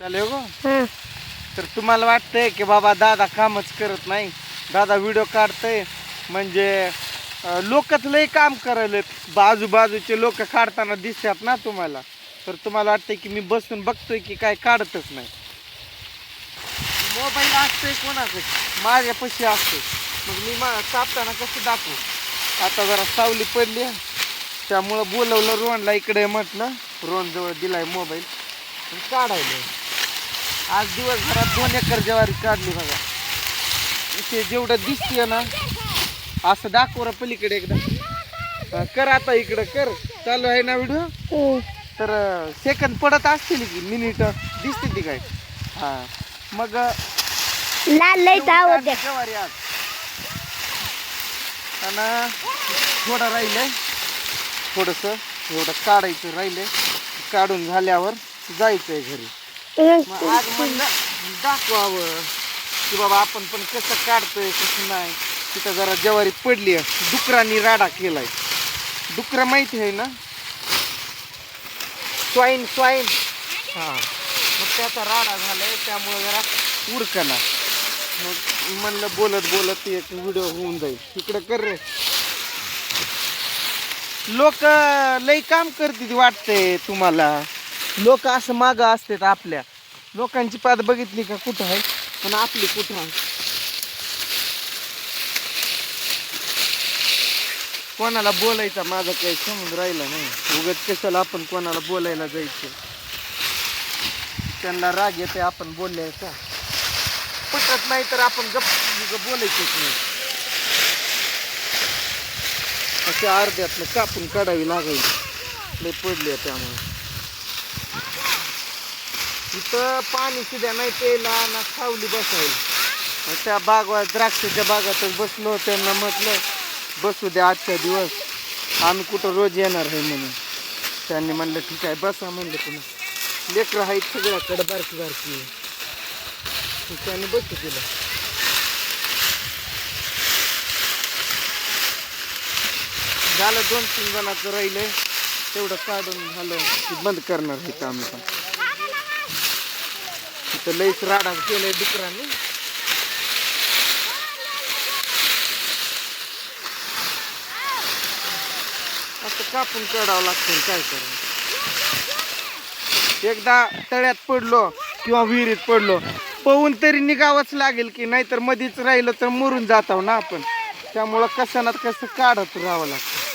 चालेल गो. तर तुम्हाला वाटतंय की बाबा दादा कामच करत नाही. दादा व्हिडिओ काढतंय. म्हणजे लोकच लय काम करायला बाजूबाजूचे लोक काढताना दिसतात ना तुम्हाला. तर तुम्हाला वाटतंय की मी बसून बघतोय की काय काढतच नाही. मोबाईल असतोय कोणाकडे माझ्यापाशी असतोय. मग मी मा कापताना कसं दाखवू? आता जरा सावली पडली. त्यामुळं बोलवलं रोहनला इकडे म्हटलं. रोहन जवळ दिलाय मोबाईल. काढायला आज दिवसभरात दोन एकर ज्वारी काढली बघा. इथे जेवढं दिसतीये ना असं दाखव पलीकडे एकदा. कर आता इकडं कर. चालू आहे ना व्हिडिओ हं. तर सेकंद पडत असतील की मिनिट दिसते ती काय? हा. मग ज्वारी आज. आणि थोडं राहिलंय. थोडस एवढं काढायचं राहिलंय. काढून झाल्यावर जायचंय घरी. मग आज म्हणलं दाखवावं की बाबा आपण पण कसं काढतोय कसं नाही. तिथं जरा ज्वारी पडली आहे. डुकरांनी राडा केलाय. डुकरं माहिती आहे ना? Swine swine. हा. मग त्याचा राडा झालाय त्यामुळे जरा उरकना मग म्हणलं बोलत बोलत एक व्हिडिओ होऊन जाईल. इकडं कर रे. लोक लई काम करतील वाटतंय तुम्हाला. लोक असं मागं असतात आपल्या. लोकांची पात बघितली का कुठं आहे? पण आपली कुठं आहे? कोणाला बोलायचा माझा काही समज राहिला नाही. उगत कशाला आपण कोणाला बोलायला जायचं? त्यांना राग येते आपण बोलल्याचा पटत नाही तर आपण गप बोलायचंच नाही. असे अर्ध्यातलं कापून काढावी लागायची. लय पडली त्यामुळे. इथं पाणी सुद्धा नाही प्यायला ना सावली बसायला. मग त्या बागा द्राक्षाच्या बागातच बसलो त्यांना म्हटलं बसू द्या आजचा दिवस. आम्ही कुठं रोज येणार आहे म्हणून. त्यांनी म्हणलं ठीक आहे बसा म्हणलं तुम्ही लेकरं आहेत सगळ्याकडे बारकी बारकी. मग त्याने बसू दिलं. झालं दोन तीन जणांचं राहिलं तेवढं काढून झालं की बंद करणार आहे काम आम्ही पण. तिथं लईच राडा केलंय डुकरांनी. असं कापून चढावं लागतं काय करू एकदा तळ्यात पडलो किंवा विहिरीत पडलो पवून तरी निघावंच लागेल की नाहीतर मधीच राहिलं तर मरून जातो ना आपण. त्यामुळं कसं ना कसं काढत राहावं लागतं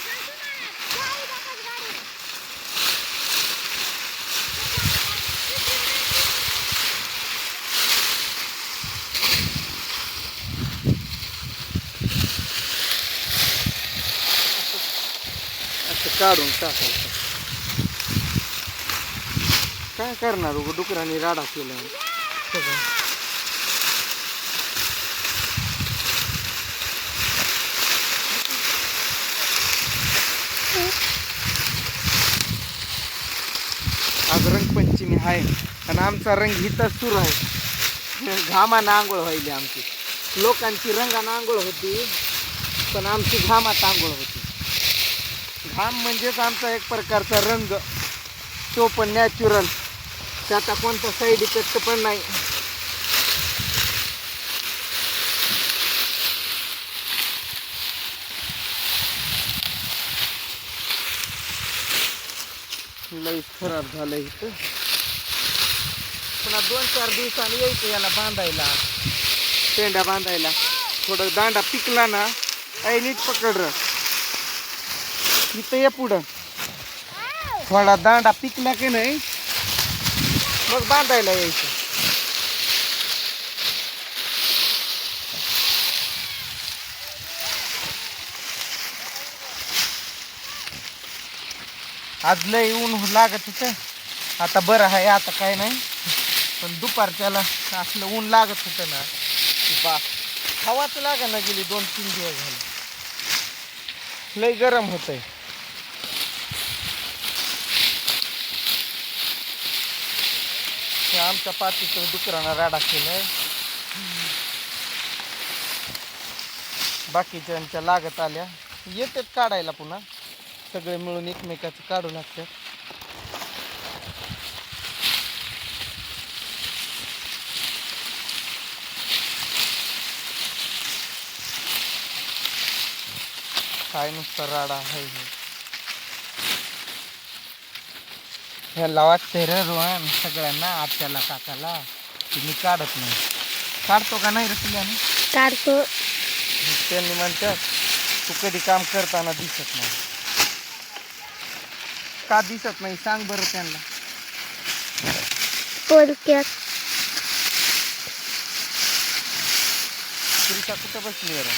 असं काढून टाकायचा. काय करणार उगं डुकरांनी राडा केला सगळं आज रंगपंचमी आहे आणि आमचा रंग हिताच सुरू आहे. घामानं आंघोळ व्हायली आमची. लोकांची रंगानं आंघोळ होती पण आमची घामात आंघोळ होती. आम म्हणजेच आमचा एक प्रकारचा रंग. तो पण नॅचरल त्याचा कोणता साईड इफेक्ट पण नाही. लई खराब झालं इथं. पुन्हा दोन चार दिवसांनी यायचं याला बांधायला? पेंडा बांधायला. थोडं दांडा पिकला ना ऐ नीट इथं ये पुढं. थोडा दांडा पिकला की नाही मग बांधायला यायचं. आज लय ऊन लागत होतं. आता बरं आहे आता काय नाही. पण दुपारच्याला असलं ऊन लागत होतं ना की बा हवाच लागा ना गेली दोन तीन दिवस झाले. लय गरम होतंय. आमच्या पातीचं डुकरानं राडा बाकीच्या बाकीच्यांच्या लागत आल्या. येतात काढायला पुन्हा. सगळे मिळून एकमेकाचं काढू लागतात. काय नुसता राडा आहे ह्याला वाटतंय रे रोहन सगळ्यांना आत्याला काकाला की मी काढत नाही. काढतो का नाही रे तुल्याने काढतो. त्यांनी म्हणतात तू कधी काम करताना दिसत नाही. का दिसत नाही? सांग बरं त्यांना. कुठं बसली रे?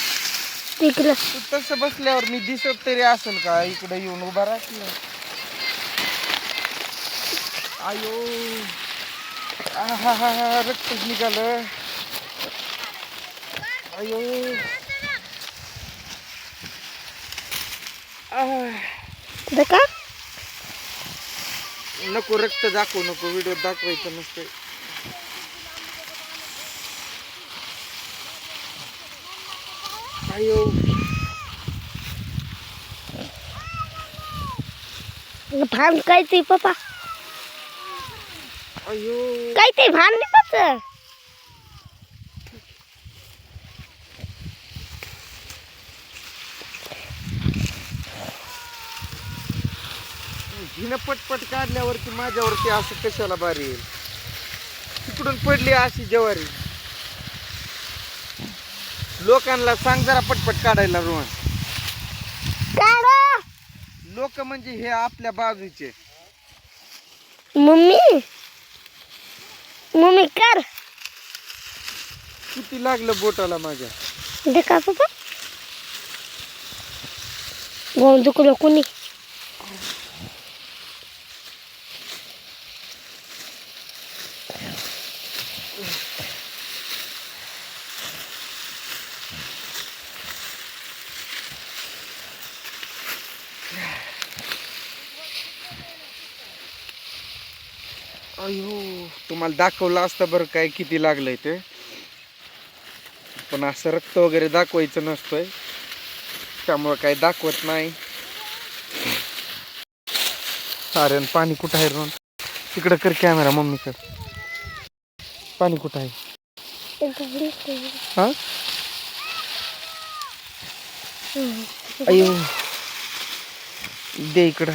तिकडं तू तसं बसल्यावर मी दिसत तरी असेल का? इकडे येऊन उभा राहते आयो रक्त निघालं. आयो का? नको रक्त दाखवू नको व्हिडिओ दाखवायचं नसतं आयो भान काय ते पप्पा. ते भान नाही पच हिनं पटपट काढल्यावरती माझ्यावरती असं कशाला बारी येईल? तिकडून पडली अशी जवारी. लोकांना सांग जरा पटपट काढायला रोहन. लोक म्हणजे हे आपल्या बाजूचे. मम्मी. मम्मी कर. किती लागलं बोटाला माझ्या? दे का पप्पा? दुखलं कोणी? अयो. तुम्हाला दाखवलं असतं बरं काय किती लागलंय ते. पण असं रक्त वगैरे दाखवायचं नसतंय. त्यामुळं काही दाखवत नाही. अरे पाणी कुठं आहे रोन तिकडं कर कॅमेरा मम्मीकडे पाणी कुठं आहे? हा? अयो. दे इकडं.